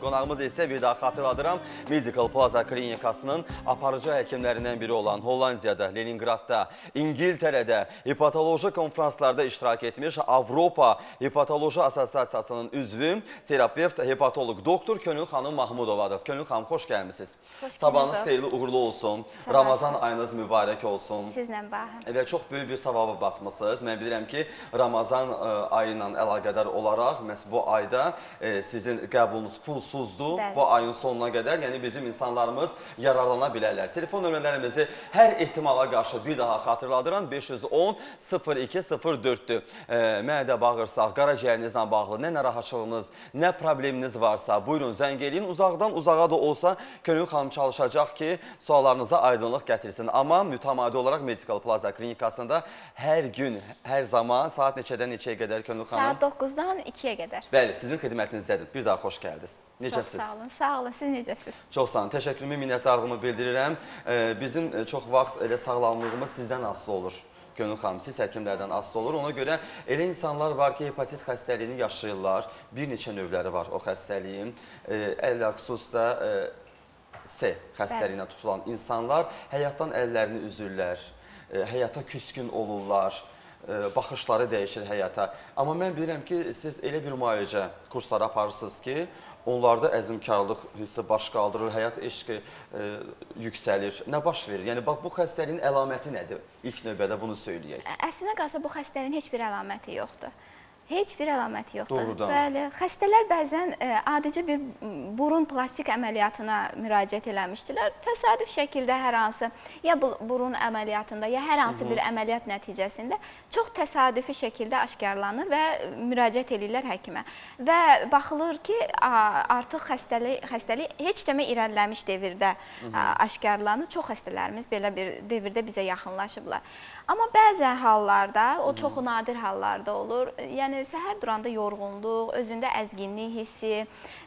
Qonağımız isə bir daha xatırladıram, Medical Plaza klinikasının aparıcı həkimlərindən biri olan Hollandiyada, Leningradda, İngiltərədə hepatoloji konfranslarda iştirak etmiş Avropa Hepatoloji Assosiasiyasının üzvü, terapevt, hepatoloq doktor Könül xanım Mahmudovadır. Könül xanım, xoş gəlmişsiniz. Sabahınız xeyirli uğurlu olsun. Ramazan ayınız mübarək olsun. Sizlə bahəm. Və çox böyük bir savaba batmısınız. Mən bilirəm ki, Ramazan ə, ayı ilə əlaqədar olaraq məhz bu ayda ə, sizin qəbulunuz pulsuzdur. Bəli. Bu ayın sonuna qədər, yəni bizim insanlarımız yararlana bilərlər. Telefon nömrələrimizi hər ehtimala qarşı bir daha xatırladıram. 510 0204-dür. Mədə bağırsaq, qaraciyərinizlə bağlı nə narahatçılığınız, nə probleminiz varsa, buyurun zəng eləyin. Uzaqdan uzağa da olsa Könül xanım çalışacaq ki, suallarınıza aydınlıq gətirsin. Amma mütəmadi olaraq Medical Plaza klinikasında hər gün, hər zaman saat neçədən neçəyə qədər Könül xanım? Saat 9-dan 2-yə qədər. Bəli, sizin xidmətinizdədir. Bir daha xoş gəldiniz. Çox Necəsiz? sağ olun. Sağ olun. Siz necəsiz? Çox sağ olun. Təşəkkürümü, minnətdarlığımı bildirirəm. Bizim e, çox vaxt elə sağlamlığımız sizdən asılı olur. Gönül xanım, siz həkimlərdən asılı olur. Ona görə elə insanlar var ki, hepatit xəstəliyini yaşayırlar. Bir neçə növləri var o xəstəliyin. Ee, Əllə xüsusda e, S xəstəliyinə tutulan insanlar həyatdan əllərini üzürlər, e, həyata küskün olurlar, baxışları dəyişir həyata. Amma mən bilirəm ki, siz elə bir müalicə kursları aparırsınız ki, onlarda əzmkarlıq hissi baş qaldırır, həyat eşqi e, yüksəlir. Nə baş verir? Yəni bax bu xəstəliyin əlaməti nədir? İlk növbədə bunu söyləyək. Əslinə qalsa bu xəstəliyin heç bir əlaməti yoxdur. Heç bir əlaməti yoxdur. Doğrudan. Bəli, xəstələr bəzən ə, adicə bir burun plastik əməliyyatına müraciət eləmişdilər. Təsadüf şəkildə hər hansı ya bu burun əməliyyatında, ya hər hansı bir əməliyyat nəticəsində çox təsadüfi şəkildə aşkarlanır və müraciət edirlər həkimə. Və baxılır ki, artıq xəstəlik xəstəlik heç demə irəliləmiş devirdə ə, aşkarlanır. Çox xəstələrimiz belə bir devirdə bizə yaxınlaşıblar. Amma bəzən hallarda, o çox nadir hallarda olur. Yəni səhər duranda yorğunluq, özündə əzginlik hissi,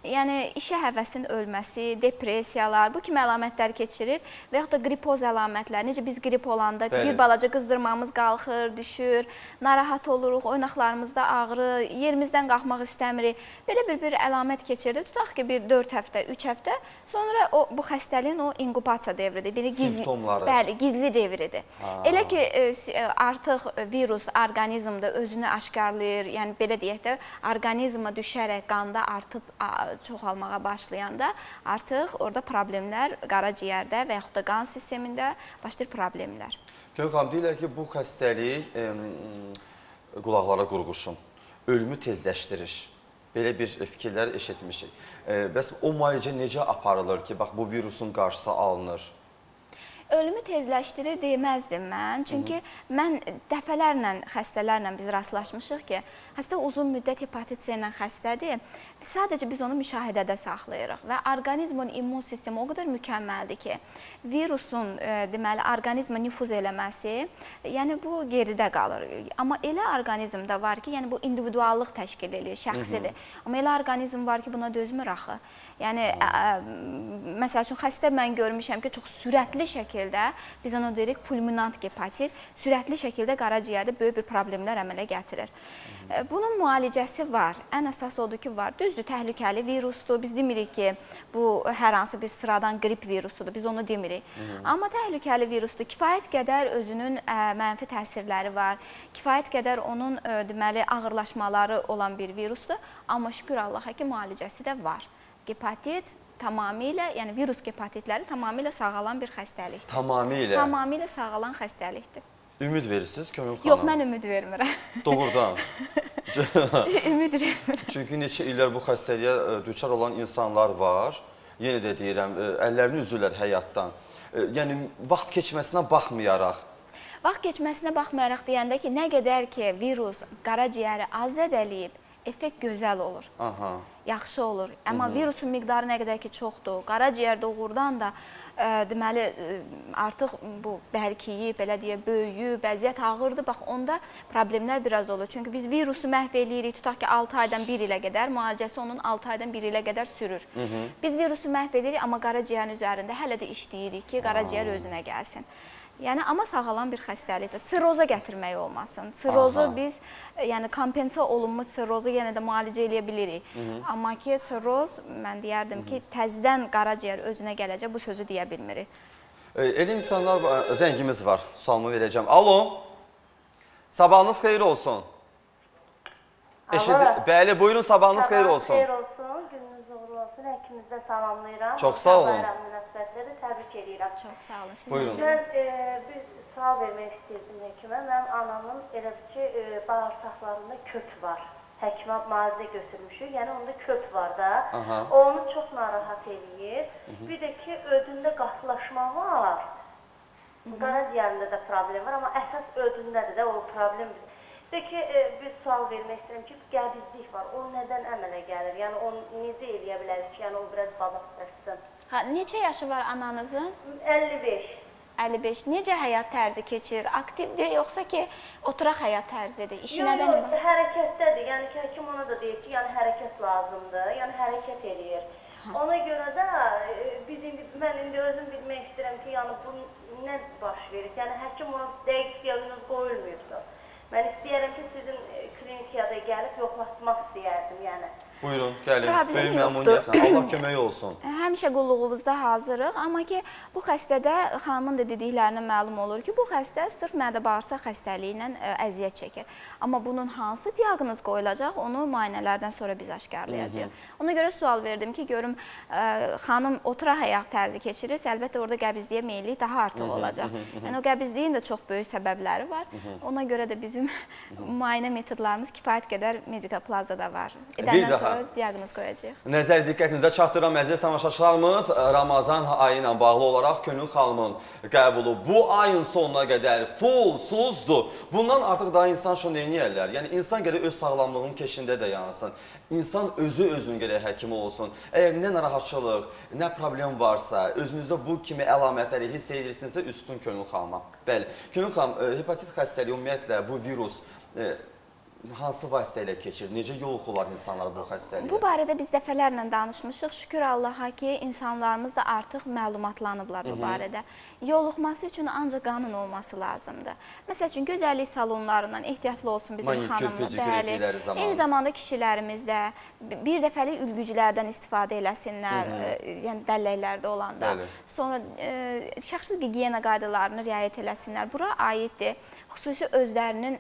yəni işə həvəsin ölməsi, depressiyalar, bu kimi əlamətlər keçirir və yaxud da qripoz əlamətlər. Necə biz qrip olanda Bəli. bir balaca qızdırmamız qalxır, düşür, narahat oluruq, oynaqlarımızda ağrı, yerimizdən qalxmaq istəmirik. Belə bir bir əlamət keçirdi. Tutaq ki, bir 4 həftə, 3 həftə, sonra o bu xəstəliyin o inkubasiya devridir. Biri gizli, Simptomları. Bəli, gizli devridir. Elə ki s- e, artıq virus orqanizmdə özünü aşkarlayır, yəni belə deyək də, orqanizmə düşərək qanda artıb çoxalmağa başlayanda artıq orada problemlər qaraciyərdə və yaxud da qan sistemində başlayır problemlər. Xanım, deyirlər ki, bu xəstəlik em, qulaqlara qurğuşun, ölümü tezləşdirir. Belə bir fikirlər eşitmişik. E, bəs o müalicə necə aparılır ki, bax bu virusun qarşısı alınır? Ölümü tezləşdirir deməzdim mən. Çünki mən dəfələrlə xəstələrlə biz rastlaşmışıq ki, xəstə uzun müddət hepatit C ilə xəstədir. Sadəcə biz onu müşahidədə saxlayırıq və orqanizmin immun sistemi o qədər mükəmməldir ki, virusun e, deməli orqanizmə nüfuz eləməsi, yəni bu geridə qalır. Amma elə orqanizmdə var ki, yəni bu individuallıq təşkil edir, şəxsidir. Amma elə orqanizm var ki, buna dözmür axı. Yəni ə, ə, məsəl üçün xəstə mən görmüşəm ki, çox sürətli şəkildə biz onu deyirik fulminant hepatit, sürətli şəkildə qaraciyərdə böyük bir problemlər əmələ gətirir. Ə, Bunun müalicəsi var. Ən əsas odur ki, var. Düzdür, təhlükəli virusdur. Biz demirik ki, bu hər hansı bir sıradan qrip virusudur. Biz onu demirik. Amma təhlükəli virusdur. Kifayət qədər özünün ə, mənfi təsirləri var. Kifayət qədər onun ə, deməli ağırlaşmaları olan bir virusdur. Amma şükür Allaha ki, müalicəsi də var. Hepatit tamamilə, yəni virus hepatitləri tamamilə sağalan bir xəstəlikdir. Tamamilə. Tamamilə sağalan xəstəlikdir. Ümid verirsiniz Könül xanım? Yox, mən ümid vermirəm. Doğrudan. ümid vermirəm. Çünki neçə illər bu xəstəliyə ə, düçar olan insanlar var. Yenə də deyirəm, ə, əllərini üzürlər həyatdan. Ə, Yəni vaxt keçməsinə baxmayaraq Vaxt keçməsinə baxmayaraq deyəndə ki, nə qədər ki virus qaraciyəri az zədələyib, effekt gözəl olur. Aha. Yaxşı olur. Amma virusun miqdarı nə qədər ki çoxdur, qaraciyər doğrudan da ə, deməli ə, artıq bu bərkiyib, belə deyə böyüyüb, vəziyyət ağırdır. Bax onda problemlər biraz olur. Çünki biz virusu məhv eləyirik. Tutaq ki 6 aydan 1 ilə qədər, müalicəsi onun 6 aydan 1 ilə qədər sürür. Hı -hı. Biz virusu məhv edirik, amma qaraciyərin üzərində hələ də işləyirik ki, qaraciyər özünə gəlsin. Yəni amma sağalan bir xəstəlikdir. Sirroza gətirmək olmasın. Sirrozu Aha. biz e, yəni kompensa olunmuş sirrozu yenə də müalicə eləyə bilirik. Amma ki sirroz mən deyərdim ki, təzədən qaraciyər özünə gələcək bu sözü deyə bilmirik. E, Elə insanlar var, zəngimiz var. Sualımı verəcəm. Alo. Sabahınız xeyir olsun. Eşid Bəli, buyurun sabahınız xeyir olsun. Xeyir olsun, gününüz uğurlu olsun. Həkimizi də salamlayıram. Çox sağ olun. Bayram münasibətləri təbrik edirəm. Çox sağ olun. Siz Buyurun. Mən e, bir sual vermək istəyirdim həkimə. Mənim anamın elə bir ki, e, bağırsaqlarında kök var. Həkimə müalicə götürmüşük. Yəni onda kök var da. Aha. O onu çox narahat eləyir. Bir də ki, ödündə qatlaşma var. Qaraciyərində də problem var, amma əsas ödündədir də o problem. Bir də ki, e, bir sual vermək istəyirəm ki, qəbizlik var. O nədən əmələ gəlir? Yəni onu necə eləyə bilərik ki, yəni o biraz balaqlaşsın? Ha, neçə yaşı var ananızın? 55. 55. Necə həyat tərzi keçirir? Aktivdir yoxsa ki, oturaq həyat tərzidir? İşi Yox, nədən yox, ibarət? hərəkətdədir. Yəni ki, həkim ona da deyir ki, yəni hərəkət lazımdır. Yəni hərəkət eləyir. Ona görə də e, biz indi mən indi özüm bilmək istəyirəm ki, yəni bu nə baş verir? Yəni həkim ona dəqiq diaqnoz qoyulmuyubdur. Mən istəyirəm ki, sizin e, klinikiyada gəlib yoxlatmaq istəyərdim, yəni. Buyurun, gəlin. Problem Böyük məmnuniyyətlə. Allah kömək olsun. Həmişə qulluğunuzda hazırıq, amma ki bu xəstədə xanımın da dediklərindən məlum olur ki, bu xəstə sırf mədə-bağırsaq xəstəliyi ilə ə, əziyyət çəkir. Amma bunun hansı diaqnoz qoyulacaq, onu müayinələrdən sonra biz aşkarlayacağıq. Ona görə sual verdim ki, görüm ə, xanım oturaq həyat tərzi keçirirsə, əlbəttə orada qəbizliyə meyillik daha artıq olacaq. Yəni o qəbizliyin də çox böyük səbəbləri var. Ona görə də bizim müayinə metodlarımız kifayət qədər Medica Plaza-da var. Bir Edəndən daha. Diaqnoz qoyacağıq. Nəzər diqqətinizə çatdıran əziz tamaşaçılarımız, Ramazan ayı ilə bağlı olaraq Könül xanımın qəbulu bu ayın sonuna qədər pulsuzdur. Bundan artıq daha insan şunu eləyərlər. Yəni insan gərək öz sağlamlığının keşində də yansın. İnsan özü özünün gərək həkimi olsun. Əgər nə narahatçılıq, nə problem varsa, özünüzdə bu kimi əlamətləri hiss edirsinizsə, üstün Könül xanıma. Bəli. Könül xanım, e, hepatit xəstəliyi ümumiyyətlə bu virus e, hansı vasitə ilə keçir? Necə yoluxurlar insanlar bu xəstəliyə? Bu barədə biz dəfələrlə danışmışıq. Şükür Allaha ki, insanlarımız da artıq məlumatlanıblar bu barədə. Yoluxması üçün ancaq qanun olması lazımdır. Məsəl üçün gözəllik salonlarından ehtiyatlı olsun bizim xanımlar. zaman. Eyni zamanda kişilərimiz də bir dəfəlik ülgücülərdən istifadə eləsinlər, yəni dəlləklərdə olanda. Bəli. Sonra şəxsi gigiyena qaydalarını riayət eləsinlər. Bura aiddir. Xüsusi özlərinin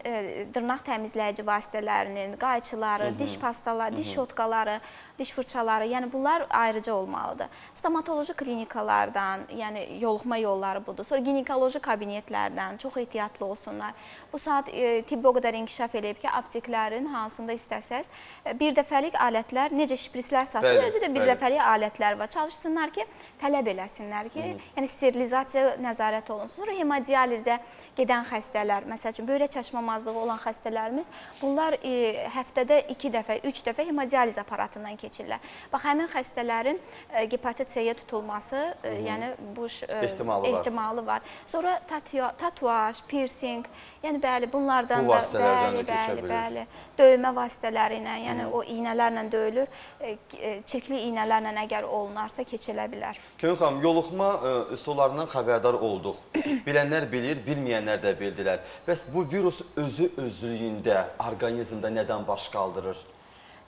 dırnaq təmizləyici vasitələrinin, qayçıları, diş pastaları, diş şotkaları, diş fırçaları, yəni bunlar ayrıca olmalıdır. Stomatoloji klinikalardan, yəni yoluxma yolları budur. Sonra ginekoloji kabinetlərdən çox ehtiyatlı olsunlar. Bu saat e, tibbi o qədər inkişaf edib ki, apteklərin hansında istəsəz e, bir dəfəlik alətlər, necə şprislər satılır, necə də bir bəli. dəfəlik alətlər var. Çalışsınlar ki, tələb eləsinlər ki, yəni sterilizasiya nəzarət olunsun. Sonra hemodializə gedən xəstələr, məsəl üçün böyrək çaşmamazlığı olan xəstələrimiz, bunlar e, həftədə 2 dəfə, 3 dəfə hemodializ aparatından keçirlər. Bax həmin xəstələrin e, hepatit C-yə tutulması, e, yəni bu e, Ehtimalı var. ehtimalı var. Sonra tatuya, tatuaj, piercing, yəni bəli bunlardan Bu da bəli, bəli, bəli. Döymə vasitələri ilə, yəni o iynələrlə döyülür. E, e, Çirkli iynələrlə əgər olunarsa keçilə bilər. Könül xanım, yoluxma ə, üsullarından xəbərdar olduq. Bilənlər bilir, bilməyənlər də bildilər. Bəs bu virus özü özlüyündə orqanizmdə nədən baş qaldırır?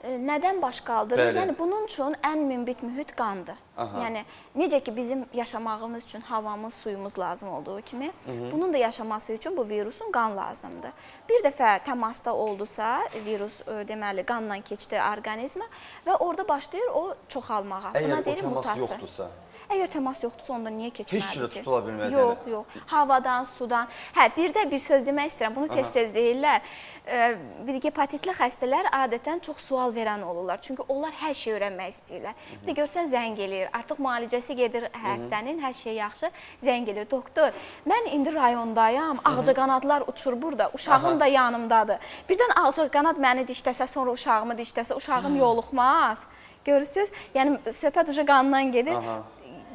E, Nədən baş qaldırır? Bəli. Yəni bunun üçün ən münbit mühit qandır. Aha. Yəni necə ki bizim yaşamağımız üçün havamız, suyumuz lazım olduğu kimi, bunun da yaşaması üçün bu virusun qan lazımdır. Bir dəfə təmasda oldusa, virus e, deməli qanla keçdi orqanizmə və orada başlayır o çoxalmağa. Əgər Buna o deyirik təmas mutasiya. yoxdursa, Əgər təmas yoxdursa onda niyə keçməlidir Heç cürə tutula bilməz, Yox, yəni. yox. Havadan, sudan. Hə, bir də bir söz demək istəyirəm. Bunu tez-tez deyirlər. Ə, Bir hepatitli xəstələr adətən çox sual verən olurlar. Çünki onlar hər şey öyrənmək istəyirlər. Bir də görsən zəng eləyir. Artıq müalicəsi gedir xəstənin, hər şey yaxşı. Zəng eləyir. Doktor, mən indi rayondayam. Ağcaqanadlar uçur burada. Uşağım da yanımdadır. Birdən ağcaqanad məni dişləsə, sonra uşağımı dişləsə, uşağım yoluxmaz. Görürsüz? Yəni söhbət uca qandan gedir. Aha.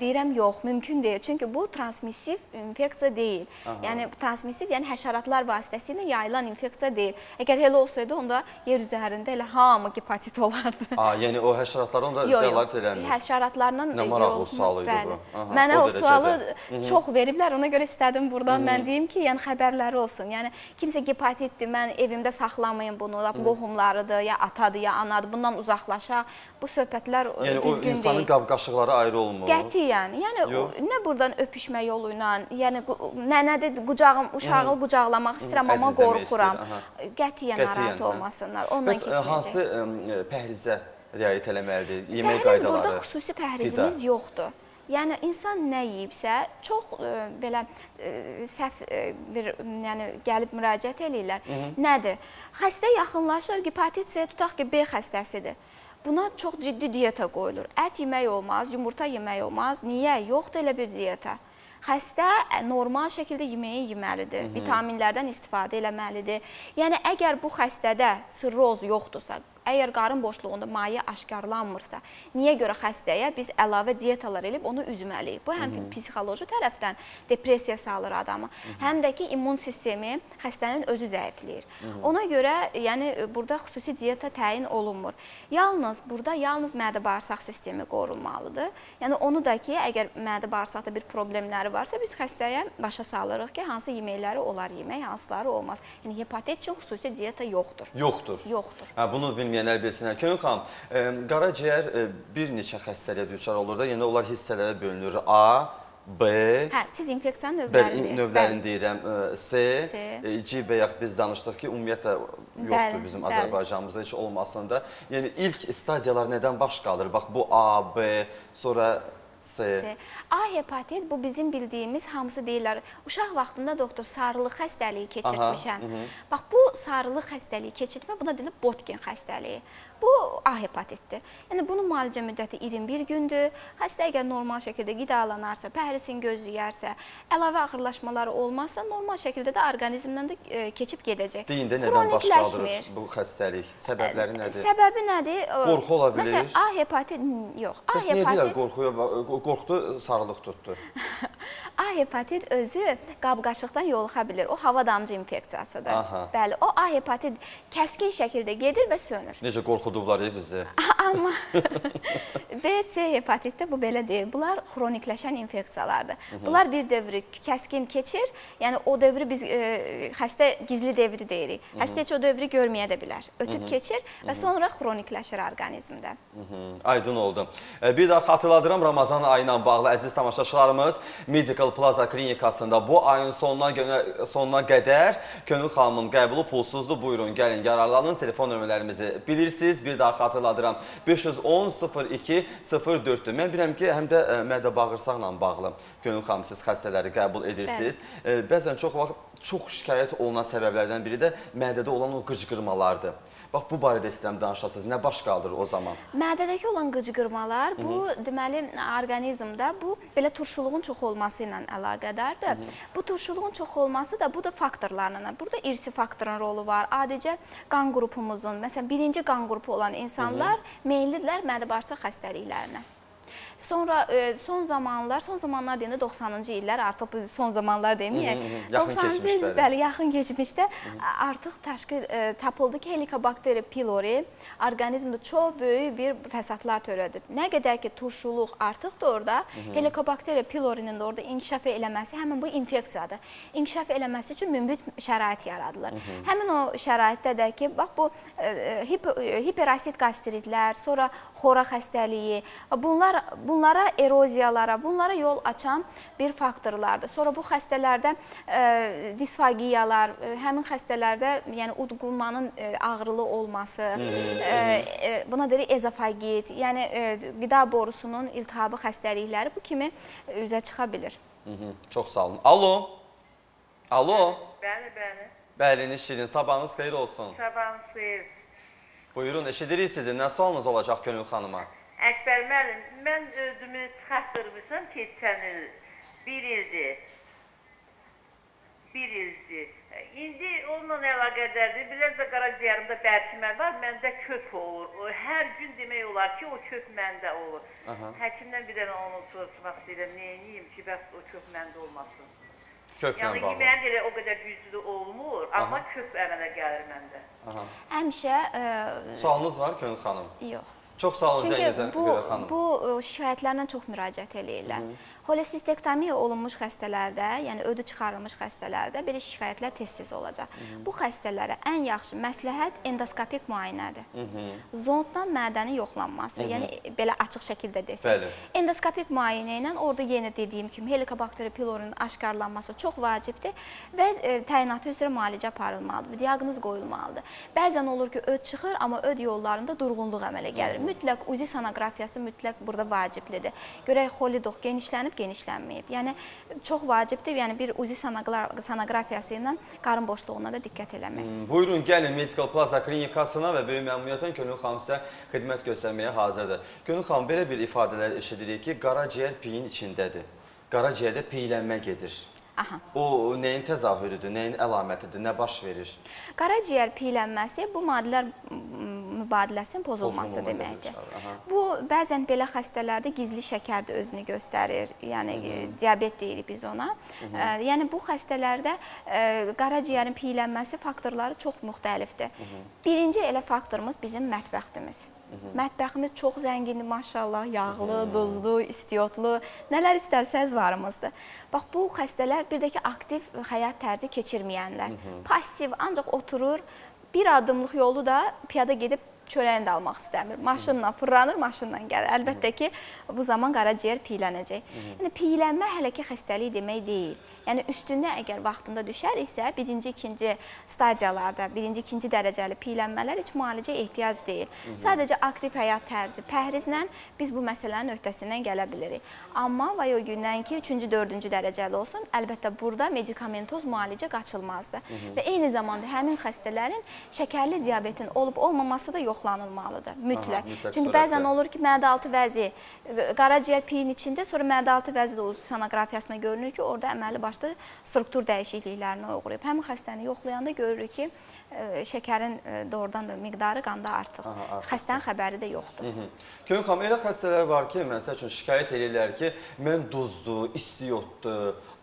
Deyirəm yox, mümkün deyil. Çünki bu transmissiv infeksiya deyil. Aha. Yəni transmissiv, yəni həşəratlar vasitəsilə yayılan infeksiya deyil. Əgər elə olsaydı, onda yer üzərində elə hamı gepatit olardı. A, yəni o həşəratlar onda yox. eləmir. Həşəratlarla Nə maraqlı sual idi bu. Aha, Mənə o o, sualı dərəcədə. çox veriblər, ona görə istədim buradan mən deyim ki, yəni xəbərləri olsun. Yəni kimsə gepatitdir, mən evimdə saxlamayım bunu, lap qohumlarıdır, ya atadır, ya anadır. Bundan uzaqlaşaq. Bu söhbətlər e, Yəni o düzgün insanın deyil. qab-qaşıqları ayrı olmur. Qətiyyən. Yəni o- Yox. nə buradan öpüşmə yolu ilə, yəni nənədir, qucağım, uşağı qucaqlamaq istəyirəm, amma qorxuram. Qətiyyən narahat hə. olmasınlar. Ondan Bəs ə, keçməyəcək. hansı ə, pəhrizə riayət eləməlidir? Yemək Pəhriz qaydaları. burada xüsusi pəhrizimiz qida. yoxdur. Yəni insan nə yeyibsə, çox ə, belə ə, səhv ə, bir yəni gəlib müraciət eləyirlər. Nədir? Xəstə yaxınlaşır, hepatit C tutaq ki, B xəstəsidir. Buna çox ciddi diyeta qoyulur. Ət yemək olmaz, yumurta yemək olmaz. Niyə? Yoxdur elə bir diyeta. Xəstə ə, normal şəkildə yeməyi yeməlidir. Vitaminlərdən istifadə eləməlidir. Yəni əgər bu xəstədə sirroz yoxdursa, əgər qarın boşluğunda maye aşkarlanmırsa, niyə görə xəstəyə biz əlavə diyetalar elib onu üzməliyik? Bu həm psixoloji tərəfdən depressiya salır adamı, həm də ki immun sistemi xəstənin özü zəifləyir. Ona görə yəni burada xüsusi diyeta təyin olunmur. Yalnız burada yalnız mədə-bağırsaq sistemi qorunmalıdır. Yəni onu da ki, əgər mədə-bağırsaqda bir problemləri varsa, biz xəstəyə başa salırıq ki, hansı yeməkləri olar yemək, hansıları olmaz. Yəni hepatit üçün xüsusi diyeta yoxdur. Yoxdur. Yoxdur. Hə, bunu bilməyənlər bilsinlər. Könül xanım, ə, qaraciyər ə, bir neçə xəstəliyə düçar olur da, yəni onlar hissələrə bölünür. A, B, Hə, siz infeksiyanın növlərini növlərini deyirəm. ə, C, C. C bayaq biz danışdıq ki, ümumiyyətlə yoxdur Bəli, bizim. Azərbaycanımızda heç olmasın da. Yəni ilk stadiyalar nədən baş qalır? Bax bu A, B, sonra C. C. A hepatit bu bizim bildiyimiz hamısı deyirlər. Uşaq vaxtında doktor sarılıq xəstəliyi keçirtmişəm. Bax bu sarılıq xəstəliyi keçirtmə buna deyilir Botkin xəstəliyi. Bu A hepatitdir. Yəni bunun müalicə müddəti 21 gündür. Xəstə əgər normal şəkildə qidalanarsa, pəhrisin gözləyərsə, əlavə ağırlaşmaları olmazsa, normal şəkildə də orqanizmdən də e, keçib gedəcək. Deyin də nədən baş Xronikləşmir. bu xəstəlik? Səbəbləri nədir? Səbəbi nədir? Qorxu ola bilir. Məsələn, A hepatit yox. A Bəs niyə deyirlər hepatit qorxuya qorxdu, sarılıq tutdu? A hepatit özü qab-qaşıqdan yoluxa bilir. O hava damcı infeksiyasıdır. Aha. Bəli, o A hepatit kəskin şəkildə gedir və sönür. Necə qorxudublar bizi? Amma B, C hepatitdə bu belə deyil. Bunlar xronikləşən infeksiyalardır. Bunlar bir dövrü kəskin keçir. Yəni o dövrü biz e, xəstə gizli dövrü deyirik. Xəstə heç o dövrü görməyə də bilər. Ötüb keçir və sonra xronikləşir orqanizmdə. Aydın oldu. E, Bir daha xatırladıram Ramazan ayı ilə bağlı əziz tamaşaçılarımız Medical Plaza klinikasında bu ayın sonuna sonuna qədər Könül xanımın qəbulu pulsuzdur. Buyurun, gəlin, yararlanın. Telefon nömrələrimizi bilirsiniz. Bir daha xatırladıram. 510 02 04-dür. Mən bilirəm ki, həm də ə, mədə-bağırsaqla bağlı Könül xanım siz xəstələri qəbul edirsiniz. E, Bəzən çox vaxt çox şikayət olunan səbəblərdən biri də mədədə olan o qıcqırmalardır. Bax bu barədə istəyirəm danışasınız. Nə baş qaldırır o zaman? Mədədəki olan qıcqırmalar bu deməli orqanizmdə bu belə turşuluğun çox olması ilə əlaqədardır. Bu turşuluğun çox olması da bu da faktorlarla. Burada irsi faktorun rolu var. Adicə qan qrupumuzun, məsələn, birinci qan qrupu olan insanlar meyllidirlər mədə-bağırsaq xəstəliklərinə. Sonra e, son zamanlar, son zamanlar deyəndə 90-cı illər, artıq son zamanlar deməyək. Hı hı hı. Yaxın 90-cı keçmiş, il, bəli. bəli, yaxın keçmişdə artıq təşkil e, tapıldı ki, Helicobacter pylori orqanizmdə çox böyük bir fəsadlar törədir. Nə qədər ki turşuluq artıqdır orada, Helicobacter pylorinin də orada inkişaf eləməsi həmin bu infeksiyadır. İnkişaf eləməsi üçün münbit şərait yaradılır. Həmin o şəraitdə də ki, bax bu e, e, hipo, e, hiperasit qastritlər, sonra xora xəstəliyi, bunlar bunlara eroziyalara, bunlara yol açan bir faktorlardır. Sonra bu xəstələrdə e, disfagiyalar, e, həmin xəstələrdə yəni udqunmanın e, ağrılı olması, e, e, buna deyirik ezofagit, yəni e, qida borusunun iltihabı xəstəlikləri bu kimi üzə çıxa bilir. Hı -hı, çox sağ olun. Alo. Alo. Bəli, bəli. Bəli, Şirin, sabahınız xeyir olsun. Sabahınız xeyir. Buyurun, eşidirik sizi. Nə sualınız olacaq Könül xanıma? Əkbər müəllim, mən özümü çıxartdırmışam keçən il. Bir ildir. Bir ildir. İndi onunla əlaqədardır. Biraz da qaraciyərimdə bərkimə var, məndə kök olur. O, Hər gün demək olar ki, o kök məndə olur. Aha. Həkimdən bir dənə onu soruşmaq istəyirəm, edeyim ki, bəs o kök məndə olmasın. Köklə Yəni bağlı. yeməyin elə o qədər güclü olmur, amma Aha. kök əmələ gəlir məndə. Aha. Həmişə ə, Sualınız var Könül xanım? yox. Çox sağ olun Çünki bu görə xanım. bu ə, şikayətlərlə çox müraciət eləyirlər. Holesistektomiya olunmuş xəstələrdə, yəni ödü çıxarılmış xəstələrdə belə şikayətlər tez-tez olacaq. Bu xəstələrə ən yaxşı məsləhət endoskopik müayinədir. Zonddan mədənin yoxlanması, yəni belə açıq şəkildə desək. Bəli. Endoskopik müayinə ilə orada yenə dediyim kimi Helicobacter pylorunun aşkarlanması çox vacibdir və e, təyinatı üzrə müalicə aparılmalıdır, diaqnoz qoyulmalıdır. Bəzən olur ki, öd çıxır, amma öd yollarında durğunluq əmələ gəlir. Mütləq UZI sonoqrafiyası mütləq burada vaciblidir. Görək xolidox genişlənib, genişlənməyib. Yəni çox vacibdir. Yəni bir UZI sonoqra- sonoqrafiyası ilə qarın boşluğuna da diqqət eləmək. Buyurun, gəlin Medical Plaza klinikasına və böyük məmnuniyyətlə Gönül xanım sizə xidmət göstərməyə hazırdır. Gönül xanım, belə bir ifadələr eşidirik ki, qaraciyər piyin içindədir. Qaraciyərdə piyələnmə gedir. Aha. O nəyin təzahürüdür, nəyin əlamətidir, nə baş verir? Qaraciyər piylənməsi bu maddələr mübadiləsinin pozulması deməkdir. Bu bəzən belə xəstələrdə gizli şəkər də özünü göstərir. Yəni e, diabet deyirik biz ona. E, Yəni bu xəstələrdə e, qaraciyərin piylənməsi faktorları çox müxtəlifdir. Birinci elə faktorumuz bizim mətbəxtimiz. Mətbəximiz çox zəngindir, maşallah, yağlı, duzlu, istiyotlu, nələr istərsəz varımızdır. Bax bu xəstələr bir də ki, aktiv həyat tərzi keçirməyənlər, passiv ancaq oturur, bir addımlıq yolu da piyada gedib çörəyini də almaq istəmir. Maşınla fırlanır, maşınla gəlir. Əlbəttə ki, bu zaman qaraciyər piylənəcək. Yəni piylənmə hələ ki xəstəlik demək deyil. Yəni üstündə əgər vaxtında düşər isə birinci, ikinci stadiyalarda, birinci, ikinci dərəcəli piylənmələr heç müalicə ehtiyac deyil. Sadəcə aktiv həyat tərzi, pəhrizlə biz bu məsələnin öhdəsindən gələ bilirik. Amma vay o gündən ki, üçüncü, dördüncü dərəcəli olsun, əlbəttə burada medikamentoz müalicə qaçılmazdır. Və eyni zamanda həmin xəstələrin şəkərli diabetin olub-olmaması da yoxlanılmalıdır, mütləq. mütləq Çünki surətdə. bəzən olur ki, mədə-altı vəzi qaraciyər piyin içində, sonra mədə-altı vəzi də uzuv sonoqrafiyasında görünür ki, orada əməli başda struktur dəyişikliklərinə uğrayıb. Həmin xəstəni yoxlayanda görürük ki, e, şəkərin e, doğrudan da miqdarı qanda artıq. Aha. Xəstənin xəbəri də yoxdur. Gönül xanım, elə xəstələr var ki, məsəl üçün şikayət edirlər ki, mən duzlu, istiyotlu,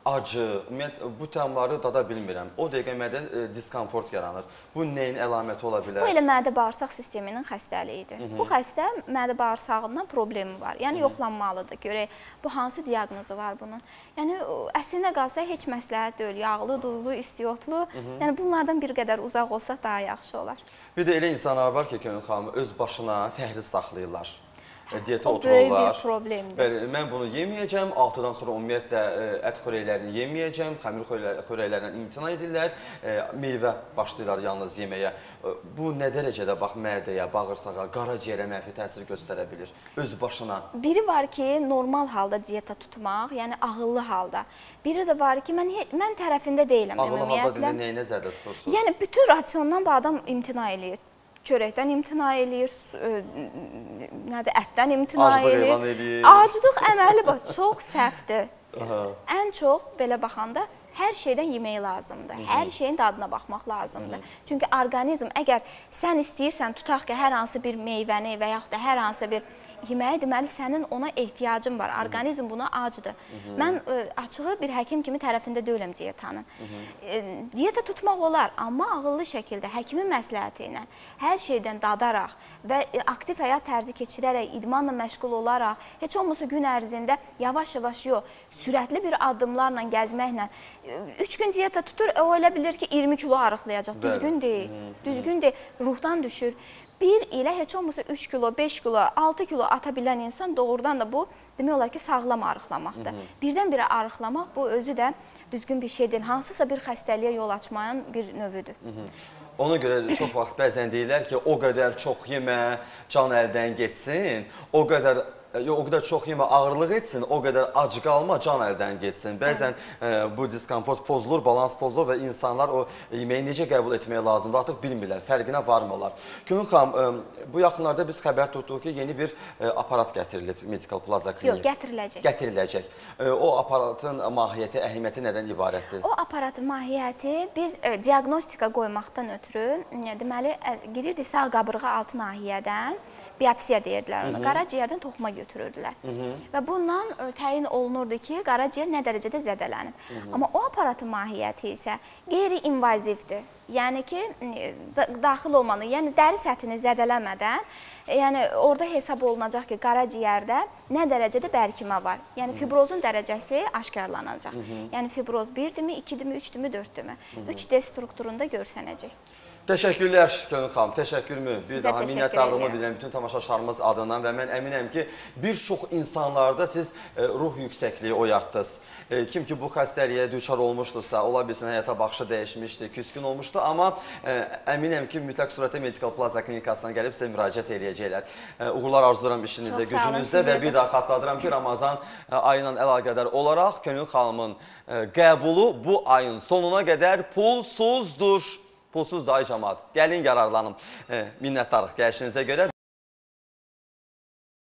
acı, ümumiyyətlə bu təmları dada bilmirəm. O dəqiqə mədə e, diskomfort yaranır. Bu nəyin əlaməti ola bilər? Bu elə mədə-bağırsaq sisteminin xəstəliyidir. Bu xəstə mədə-bağırsağından problemi var. Yəni yoxlanmalıdır. Görək bu hansı diaqnozu var bunun. Yəni əslində qalsa heç məsləhət deyil. Yağlı, duzlu, istiyotlu. Yəni bunlardan bir qədər uzaq olsaq daha yaxşı olar. Bir də elə insanlar var ki, Gönül xanım, öz başına təhriz saxlayırlar. Diyetə O böyük bir otururlar. problemdir. Bəli, mən bunu yeməyəcəm, 6-dan sonra ümumiyyətlə e, ət xörəklərini yeməyəcəm, xəmir xörəklə- xörəklərindən imtina edirlər, e, meyvə başlayırlar yalnız yeməyə. E, Bu nə dərəcədə bax məədəyə, bağırsağa, qaraciyərə mənfi təsir göstərə bilir öz başına? Biri var ki, normal halda diyeta tutmaq, yəni ağıllı halda. Biri də var ki, mən mən tərəfində deyiləm halda ümumiyyətlə. dildə nəyi nəzərdə tutursunuz? Yəni bütün rasiondan bu adam imtina eləyir. Çörəkdən imtina eləyir, ə, nədir, ətdən imtina Aclıq eləyir. Aclıq əməli bax çox səhvdir. Ən çox belə baxanda hər şeydən yemək lazımdır. Hər şeyin dadına baxmaq lazımdır. Çünki orqanizm əgər sən istəyirsən tutaq ki, hər hansı bir meyvəni və yaxud da hər hansı bir yeməyi deməli sənin ona ehtiyacın var. Orqanizm buna acdır. Mən ə, açığı bir həkim kimi tərəfində deyiləm diyetanın. E, Diyeta tutmaq olar, amma ağıllı şəkildə həkimin məsləhəti ilə hər şeydən dadaraq və e, aktiv həyat tərzi keçirərək, idmanla məşğul olaraq, heç olmasa gün ərzində yavaş-yavaş yox, sürətli bir addımlarla gəzməklə 3 gün diyeta tutur, e, o elə bilir ki, 20 kilo arıqlayacaq. Düzgün deyil. Düzgün deyil. Ruhdan düşür. Bir ilə heç olmasa 3 kilo, 5 kilo, 6 kilo ata bilən insan doğrudan da bu demək olar ki, sağlam arıqlamaqdır. Birdən-birə arıqlamaq bu özü də düzgün bir şey deyil. Hansısa bir xəstəliyə yol açmayan bir növüdür. Ona görə çox vaxt bəzən deyirlər ki, o qədər çox yemə, can əldən getsin, o qədər yox, o qədər çox yemə, ağırlıq etsin, o qədər ac qalma, can əldən getsin. Bəzən e, bu diskomfort pozulur, balans pozulur və insanlar o yeməyi necə qəbul etmək lazımdır, artıq bilmirlər, fərqinə varmırlar. Günün xanım, e, bu yaxınlarda biz xəbər tutduq ki, yeni bir e, aparat gətirilib Medical Plaza Yox, klinik. gətiriləcək. Gətiriləcək. E, O aparatın mahiyyəti, əhəmiyyəti nədən ibarətdir? O aparatın mahiyyəti biz e, diaqnostika qoymaqdan ötürü, deməli, ə, girirdi sağ qabırğa altı nahiyədən biopsiya deyirdilər ona. Qaraciyərdən toxuma götürürdülər. Və bundan təyin olunurdu ki, qaraciyər nə dərəcədə zədələnib. Amma o aparatın mahiyyəti isə qeyri-invazivdir. Yəni ki, daxil olmanı, yəni dəri səthini zədələmədən, yəni orada hesab olunacaq ki, qaraciyərdə nə dərəcədə bərkimə var. Yəni fibrozun dərəcəsi aşkarlanacaq. Yəni fibroz 1-dirmi, 2-dirmi, 3-dirmi, 4-dirmi? 3D strukturunda görsənəcək. Təşəkkürlər Gönül xanım, təşəkkürümü bir Sizə daha minnətdarlığımı bildirirəm bütün tamaşaçılarımız adından və mən əminəm ki, bir çox insanlarda siz e, ruh yüksəkliyi oyatdınız. E, kim ki bu xəstəliyə düçar olmuşdursa, ola bilsin həyata baxışı dəyişmişdi, küskün olmuşdu, amma e, əminəm ki, mütləq surətdə Medical Plaza klinikasına gəlib sizə müraciət eləyəcəklər. E, uğurlar arzulayıram işinizdə, gücünüzdə və bir daha xatırladıram ki, Ramazan ilə əlaqədar olaraq Gönül xanımın qəbulu bu ayın sonuna qədər pulsuzdur. Pulsuz dayı cəmaat. Gəlin yararlanın. E, minnətdarıq gəlişinizə görə.